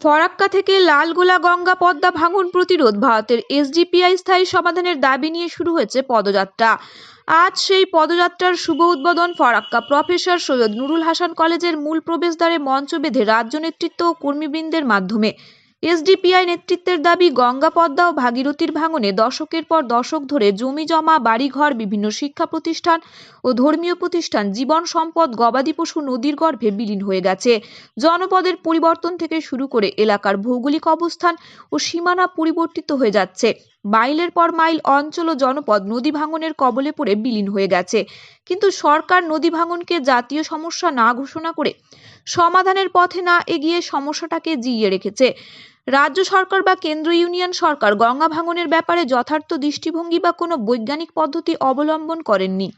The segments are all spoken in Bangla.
ফরাক্কা থেকে লালগোলা গঙ্গা পদ্মা ভাঙন প্রতিরোধ ভারতের এসডিপিআই স্থায়ী সমাধানের দাবি নিয়ে শুরু হয়েছে পদযাত্রা। আজ সেই পদযাত্রার শুভ উদ্বোধন ফরাক্কা প্রফেসর সৈয়দ নুরুল হাসান কলেজের মূল প্রবেশদ্বারে মঞ্চ বেঁধে রাজ্য নেতৃত্ব ও কর্মীবৃন্দের মাধ্যমে। এসডিপিআই নেতৃত্বের দাবি, গঙ্গা পদ্মা ও ভাগীরথীর ভাঙনে দশকের পর দশক ধরে জমি জমা, বাড়িঘর, বিভিন্ন শিক্ষা প্রতিষ্ঠান ও ধর্মীয় প্রতিষ্ঠান, জীবন সম্পদ, গবাদি পশু নদীর গর্ভে বিলীন হয়ে গেছে। জনপদের পরিবর্তন থেকে শুরু করে এলাকার ভৌগোলিক অবস্থান ও সীমানা পরিবর্তিত হয়ে যাচ্ছে। মাইলের পর মাইল অঞ্চল ও জনপদ নদী ভাঙনের কবলে পড়ে বিলীন হয়ে গেছে। কিন্তু সরকার নদী ভাঙনকে জাতীয় সমস্যা না ঘোষণা করে সমাধানের পথে না এগিয়ে সমস্যাটাকে জিইয়ে রেখেছে। রাজ্য সরকার বা কেন্দ্র ইউনিয়ন সরকার গঙ্গা ভাঙনের ব্যাপারে যথার্থ দৃষ্টিভঙ্গি বা কোনো বৈজ্ঞানিক পদ্ধতি অবলম্বন করেননি।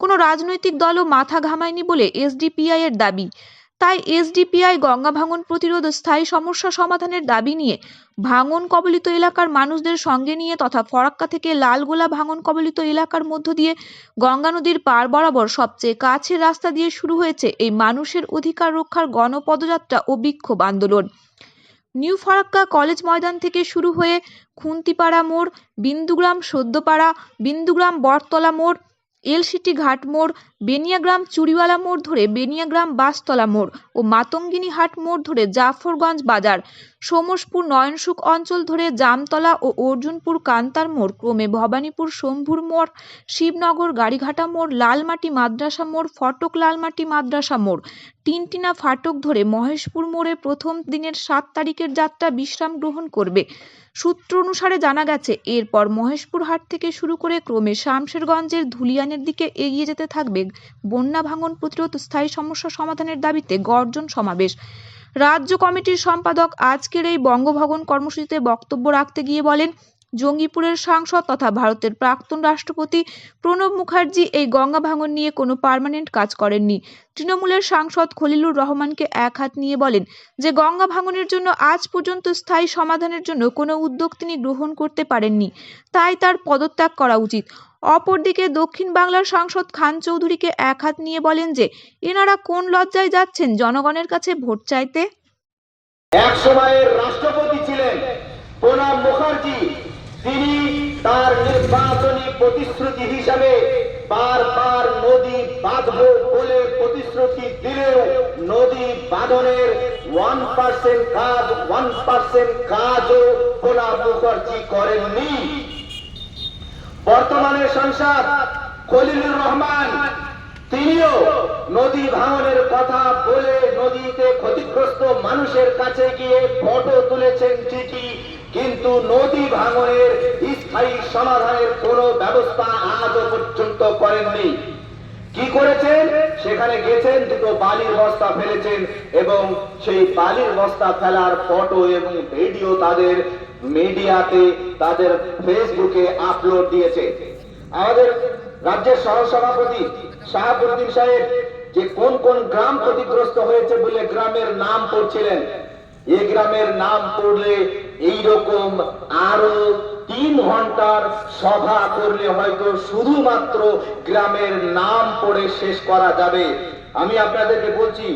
কোনো রাজনৈতিক দলও মাথা ঘামায়নি বলে এসডিপিআই এর দাবি। তাই এসডিপিআই গঙ্গা ভাঙন প্রতিরোধ স্থায়ী সমস্যা সমাধানের দাবি নিয়ে ভাঙন কবলিত এলাকার মানুষদের সঙ্গে নিয়ে তথা ফরাক্কা থেকে লালগোলা ভাঙন কবলিত এলাকার মধ্য দিয়ে গঙ্গা নদীর পার বরাবর সবচেয়ে কাছের রাস্তা দিয়ে শুরু হয়েছে এই মানুষের অধিকার রক্ষার গণপদযাত্রা ও বিক্ষোভ আন্দোলন। নিউ ফরাক্কা কলেজ ময়দান থেকে শুরু হয়ে খুন্তিপাড়া মোড় বিন্দুগ্রাম সদ্যপাড়া বিন্দুগ্রাম বটতলা মোড় এলসিটি ঘাট মোড়, বেনিয়াগ্রাম চুরিওয়ালা মোড় ধরে বেনিয়াগ্রাম বাসতলা মোড় ও মাতঙ্গিনী হাট মোড় ধরে জাফরগঞ্জ বাজার। সোমসপুর নয়নসুখ অঞ্চল ধরে জামতলা ও অর্জুনপুর কান্তার মোড়, ক্রমে ভবানীপুর শম্ভুর মোড়, শিবনগর গাড়িঘাটা মোড়, লালমাটি মাদ্রাসা মোড়, ফটক লালমাটি মাদ্রাসা মোড়। টিনটিনা ফাটক ধরে মহেশপুর মোড়ে প্রথম দিনের সাত তারিখের যাত্রা বিশ্রাম গ্রহণ করবে। সূত্র অনুসারে জানা গেছে, এরপর মহেশপুর হাট থেকে শুরু করে ক্রমে শামশেরগঞ্জের ধুলিয়ানের দিকে এগিয়ে যেতে থাকবে। বন্যা ভাঙন প্রতিরোধ স্থায়ী সমস্যা সমাধানের দাবিতে গর্জন সমাবেশ। রাজ্য কমিটির সম্পাদক আজকের এই বঙ্গভবন কর্মসূচিতে বক্তব্য রাখতে গিয়ে বলেন, জঙ্গিপুরের সাংসদ তথা ভারতের প্রাক্তন রাষ্ট্রপতি প্রণব মুখার্জি এই গঙ্গা ভাঙন নিয়ে কোনো পার্মানেন্ট কাজ করেননি। তৃণমূলের সাংসদ খলিলুর রহমানকে এক হাত নিয়ে বলেন যে, গঙ্গা ভাঙনের জন্য আজ পর্যন্ত স্থায়ী সমাধানের জন্য কোনো উদ্যোগ তিনি গ্রহণ করতে পারেননি। তাই তার পদত্যাগ করা উচিত। অপরদিকে দক্ষিণ বাংলার সাংসদ খান চৌধুরীকে এক হাত নিয়ে বলেন যে, এনারা কোন লজ্জায় যাচ্ছেন জনগণের কাছে ভোট চাইতে? এক সময়ের রাষ্ট্রপতি ছিলেন প্রণব মুখার্জি। তিনি তার নির্বাচনী প্রতিশ্রুতি হিসাবে বারবার নদী বাঁধব বলে প্রতিশ্রুতি দিলেও নদী বাঁধনের ওয়ান পার্সেন্ট কাজ ওয়ান পার্সেন্ট কাজও প্রণব মুখার্জি করেননি। বর্তমানে সংসদ খলিলুর রহমান, তিনিও নদী ভাঙনের কথা বলে নদীতে ক্ষতিগ্রস্ত মানুষের কাছে গিয়ে ফটো তুলেছেন ঠিকই কিন্তু নদী ভাঙনের স্থায়ী সমাধানের কোনো ব্যবস্থা আজও পর্যন্ত করেননি। কি করেছেন? সেখানে গেছেন, দুটো বালির বস্তা ফেলেছেন এবং সেই বালির বস্তা ফেলার ফটো এবং ভিডিও তাদের মিডিয়াতে তাদের ফেসবুকে আপলোড দিয়েছে। আমাদের রাজ্যের সহসভাপতি শাহাবুদ্দিন সাহেব যে কোন কোন গ্রাম ক্ষতিগ্রস্ত হয়েছে বলে গ্রামের নাম পড়ছিলেন এই গ্রামের নাম পড়লে এইরকম আরও তিন ঘণ্টার সভা করলে হয়তো শুধুমাত্র গ্রামের নাম পড়ে শেষ করা যাবে। আমি আপনাদেরকে বলছি,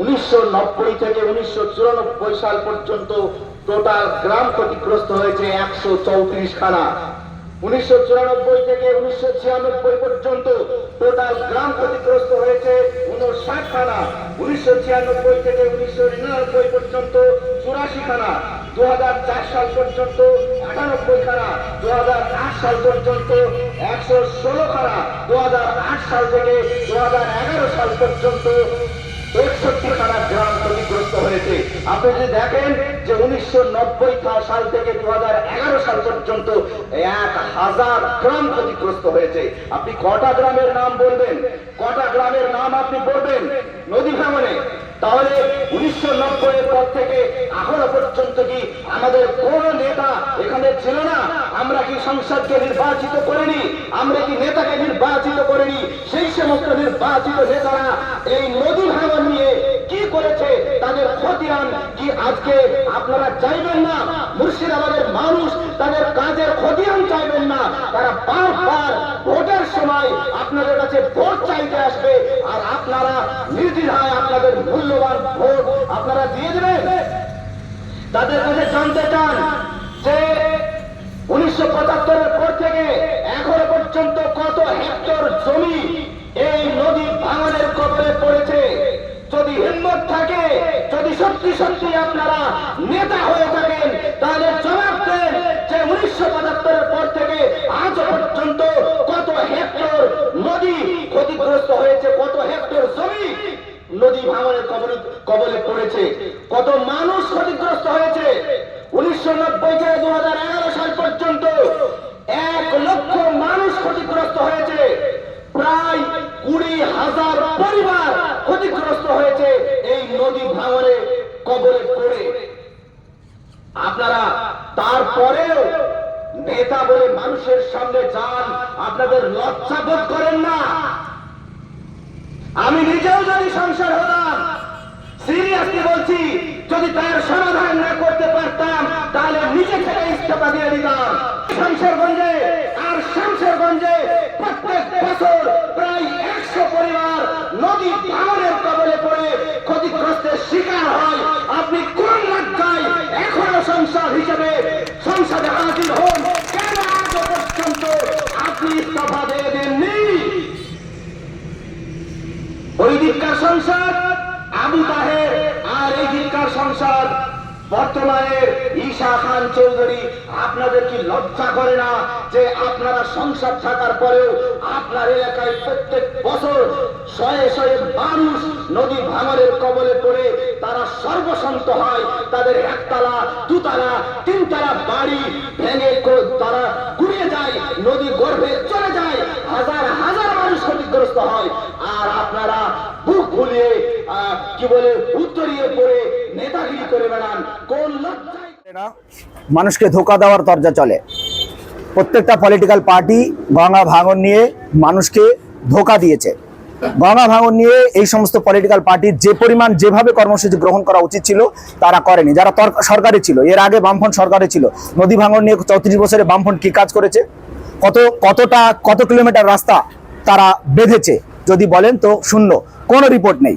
উনিশশো নব্বই থেকে উনিশশো চুরানব্বই সাল পর্যন্ত টোটাল গ্রাম ক্ষতিগ্রস্ত হয়েছে একশো চৌত্রিশ খানা। উনিশশো থেকে উনিশশো পর্যন্ত টোটাল গ্রাম ক্ষতিগ্রস্ত হয়েছে উনষাট খানা। উনিশশো থেকে উনিশশো পর্যন্ত চুরাশি খানা। দু হাজার চার সাল পর্যন্ত আটানব্বই খানা। দু হাজার আট সাল পর্যন্ত একশো ষোলো খানা। দু হাজার আট সাল থেকে দু হাজার এগারো সাল পর্যন্ত একষট্টি ক্ষতিগ্রস্ত হয়েছে। আপনি যদি দেখেন যে উনিশশো সাল থেকে দু সাল পর্যন্ত এক হাজার গ্রাম ক্ষতিগ্রস্ত হয়েছে। আপনি কটা গ্রামের নাম বলবেন? কটা গ্রামের নাম আপনি বলবেন? নদী ভাঙনে। তাহলে উনিশশো নব্বই পর থেকে এখনও পর্যন্ত কি আমাদের কোন নেতা এখানে ছিল না? আমরা কি সংসদকে নির্বাচিত করিনি? আমরা কি নেতাকে নির্বাচিত করিনি? সেই সমস্ত নির্বাচিত নেতারা এই নদী ভাঙন কি আজকে আপনারা চাইবেন না? মুর্শিদাবাদের মানুষ তাদের কাজের খতিয়ান চাইবেন না। তারা বারবার ভোটের সময় আপনাদের কাছে ভোট চাইতে আসবে আর আপনারা নির্দ্বিধায় আপনাদের মূল্যবান ভোট আপনারা দিয়ে দেবেন। তাদের কাছে জানতে চান যে উনিশশো পঁচাত্তরের পর থেকে এখনও পর্যন্ত কত হেক্টর জমি এই নদী ভাঙনের কবলে পড়েছে? যদি হিম্মত থাকে, যদি সত্যি সত্যি আপনারা নেতা হয়ে থাকেন, তাহলে জবাব দেন যে উনিশশো পঁচাত্তরের পর থেকে আজ পর্যন্ত কত হেক্টর নদী ক্ষতিগ্রস্ত হয়েছে, কত হেক্টর জমি নদী ভাঙনের কবলে কবলে পড়েছে, কত মানুষ ক্ষতিগ্রস্ত হয়েছে। উনিশশো নব্বই থেকে দু হাজার এগারো সাল পর্যন্ত এক লক্ষ মানুষ ক্ষতিগ্রস্ত হয়েছে। প্রায় কুড়ি হাজার পরিবার ক্ষতিগ্রস্ত নদী ভাঙনে কবলে পড়ে। আপনারা তারপরেও নেতা বলে মানুষের সামনে যান, আপনাদের লজ্জা বোধ করেন না। আমি নিজেও যদি সংসার হলাম, সিরিয়াসলি বলছি, যদি তার সমাধান না করতে পারতাম, তাহলে নিজে থেকে ইস্তফা দিয়ে দিতাম শামশেরগঞ্জে আর শামশেরগঞ্জে প্রত্যেক বছর প্রায় একশো পরিবার নদী ভাঙনের কবলে পড়ে ক্ষতিগ্রস্তের শিকার হয়। আপনি কোন লজ্জায় এখনও সংসদ হিসেবে সংসদে হাজির হন কেন আজ পর্যন্ত আপনি ইস্তফা দিয়ে দেননি ওই দিককার সংসদ আবু তাহের আর এই দিককার সংসদ বর্তমানের ঈশা খান চৌধুরী আপনাদের কি লজ্জা করে না যে আপনারা সংসদ থাকার পরেও আপনার এলাকায় প্রত্যেক বছর শয়ে শয়ে মানুষ নদী ভাঙরের কবলে পড়ে তারা সর্বসন্ত হয়। তাদের একতলা, দুতলা, তিনতলা বাড়ি ভেঙে তারা গুড়িয়ে যায়, নদী গর্ভে চলে যায়, হাজার হাজার মানুষ ক্ষতিগ্রস্ত হয়। আর আপনারা বুক ভুলিয়ে কি বলে, উত্তরিয়ে পড়ে, নেতাগিরি করে বেড়ান। কোন লজ্জায় না মানুষকে ধোকা দেওয়ার তরজা চলে। প্রত্যেকটা পলিটিক্যাল পার্টি গঙ্গা ভাঙন নিয়ে মানুষকে ধোকা দিয়েছে। গঙ্গা ভাঙন নিয়ে এই সমস্ত পলিটিক্যাল পার্টির যে পরিমাণ যেভাবে কর্মসূচি গ্রহণ করা উচিত ছিল, তারা করেনি। যারা সরকারে ছিল, এর আগে বামফ্রন্ট সরকারে ছিল, নদী ভাঙন নিয়ে চৌত্রিশ বছরে বামফ্রন্ট কি কাজ করেছে? কত, কতটা, কত কিলোমিটার রাস্তা তারা বেঁধেছে? যদি বলেন তো শূন্য, কোনো রিপোর্ট নেই।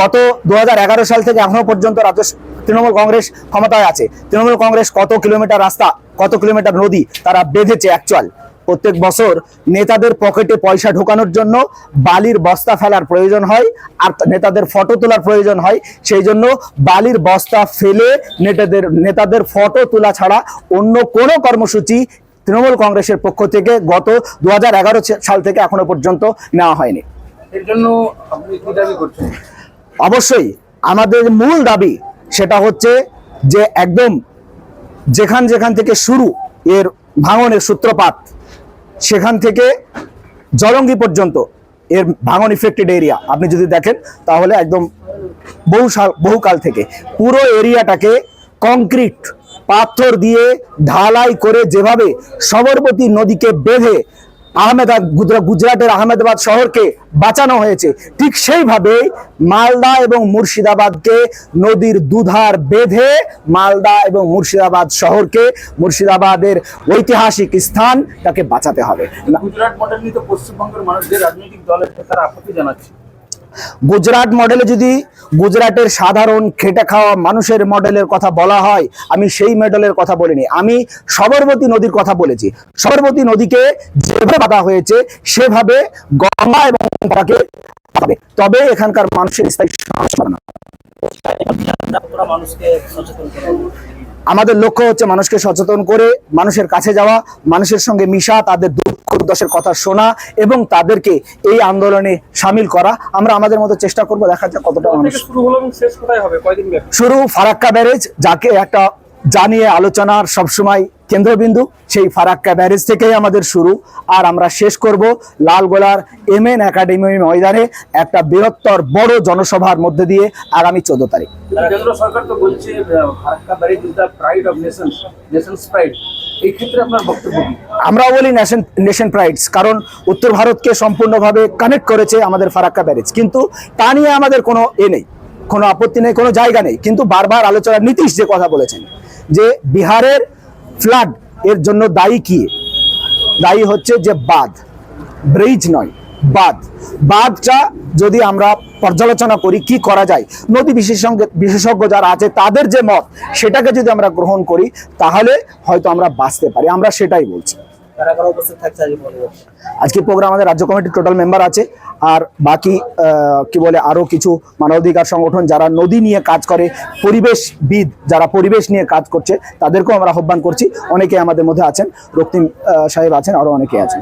গত দু হাজার এগারো সাল থেকে এখনও পর্যন্ত রাজ্য তৃণমূল কংগ্রেস ক্ষমতায় আছে। তৃণমূল কংগ্রেস কত কিলোমিটার রাস্তা কত কিলোমিটার নদী তারা বেঁধেছে অ্যাকচুয়াল প্রত্যেক বছর নেতাদের পকেটে পয়সা ঢোকানোর জন্য বালির বস্তা ফেলার প্রয়োজন হয় আর নেতাদের ফটো তোলার প্রয়োজন হয়। সেই জন্য বালির বস্তা ফেলে নেতাদের নেতাদের ফটো তোলা ছাড়া অন্য কোনো কর্মসূচি তৃণমূল কংগ্রেসের পক্ষ থেকে গত দু হাজার এগারো সাল থেকে এখনও পর্যন্ত নেওয়া হয়নি। এর জন্য আপনি কি দাবি করছেন? অবশ্যই। আমাদের মূল দাবি সেটা হচ্ছে যে একদম যেখান যেখান থেকে শুরু এর ভাঙনের সূত্রপাত, সেখান থেকে জলঙ্গি পর্যন্ত এর ভাঙন ইফেক্টেড এরিয়া আপনি যদি দেখেন, তাহলে একদম বহু সাল বহুকাল থেকে পুরো এরিয়াটাকে কংক্রিট পাথর দিয়ে ঢালাই করে যেভাবে সবরমতী নদীকে বেঁধে আহমেদাবাদ গুজরাটের আহমেদাবাদ শহরকে বাঁচানো হয়েছে। ঠিক সেইভাবে মালদা এবং মুর্শিদাবাদকে নদীর দুধার বেঁধে মালদা এবং মুর্শিদাবাদ শহরকে, মুর্শিদাবাদের ঐতিহাসিক স্থান তাকে বাঁচাতে হবে। গুজরাট মডেল নিয়ে পশ্চিমবঙ্গের মানুষদের রাজনৈতিক দলের তারা আপত্তি জানাচ্ছে। গুজরাট মডেলে যদি গুজরাটের সাধারণ খেটে খাওয়া মানুষের মডেলের কথা বলা হয়, আমি সেই মডেলের কথা বলিনি। আমি সবরমতী নদীর কথা বলেছি। সবরমতী নদীকে যেভাবে বাঁধা হয়েছে, সেভাবে গঙ্গা এবং তাকে হবে। তবে এখানকার মানুষের স্থায়ী। মানুষকে সচেতন আমাদের লক্ষ্য হচ্ছে মানুষকে সচেতন করে মানুষের কাছে যাওয়া মানুষের সঙ্গে মিশা তাদের দুঃখ দুর্দশের কথা শোনা এবং তাদেরকে এই আন্দোলনে সামিল করা। আমরা আমাদের মতো চেষ্টা করব দেখা যাক কতটা মানুষ শুরু ফারাক্কা ব্যারেজ যাকে একটা জানিয়ে আলোচনার সবসময় কেন্দ্রবিন্দু সেই ফারাক্কা ব্যারেজ থেকেই আমাদের শুরু। আর আমরা শেষ করব লালগোলার এম এন একাডেমি ময়দানে একটা বৃহত্তর বড় জনসভার মধ্যে দিয়ে আগামী চোদ্দ তারিখ। কেন্দ্র সরকার তো বলছে Farakka barrage is the pride of nations nations pride এই ক্ষেত্রে আপনার বক্তব্য কি? আমরাও বলি নেশন নেশন প্রাইডস কারণ উত্তর ভারতকে সম্পূর্ণভাবে কানেক্ট করেছে আমাদের ফারাক্কা ব্যারেজ। কিন্তু তা নিয়ে আমাদের কোনো এ নেই কোনো আপত্তি নেই কোনো জায়গা নেই। কিন্তু বারবার আলোচনা নীতিশ যে কথা বলেছেন যে বিহারের ফ্লাড এর জন্য দায়ী কি? দায়ী হচ্ছে যে বাঁধ। ব্রিজ নয় বাঁধ। বাঁধটা যদি আমরা পর্যালোচনা করি কি করা যায়? নদী বিশেষজ্ঞ বিশেষজ্ঞ যারা আছে তাদের যে মত সেটাকে যদি আমরা গ্রহণ করি তাহলে হয়তো আমরা বাঁচতে পারি। আমরা সেটাই বলছি। আজকে প্রোগ্রাম আমাদের রাজ্য কমিটির টোটাল মেম্বার আছে। আর বাকি কি বলে আরও কিছু মানবাধিকার সংগঠন যারা নদী নিয়ে কাজ করে পরিবেশবিদ যারা পরিবেশ নিয়ে কাজ করছে তাদেরকেও আমরা আহ্বান করছি। অনেকে আমাদের মধ্যে আছেন রক্তিম সাহেব আছেন আরও অনেকে আছেন।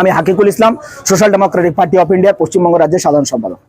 আমি Haqiqul Islam social democratic party of India Paschimbanga রাজ্যের সাধারণ সম্পাদক।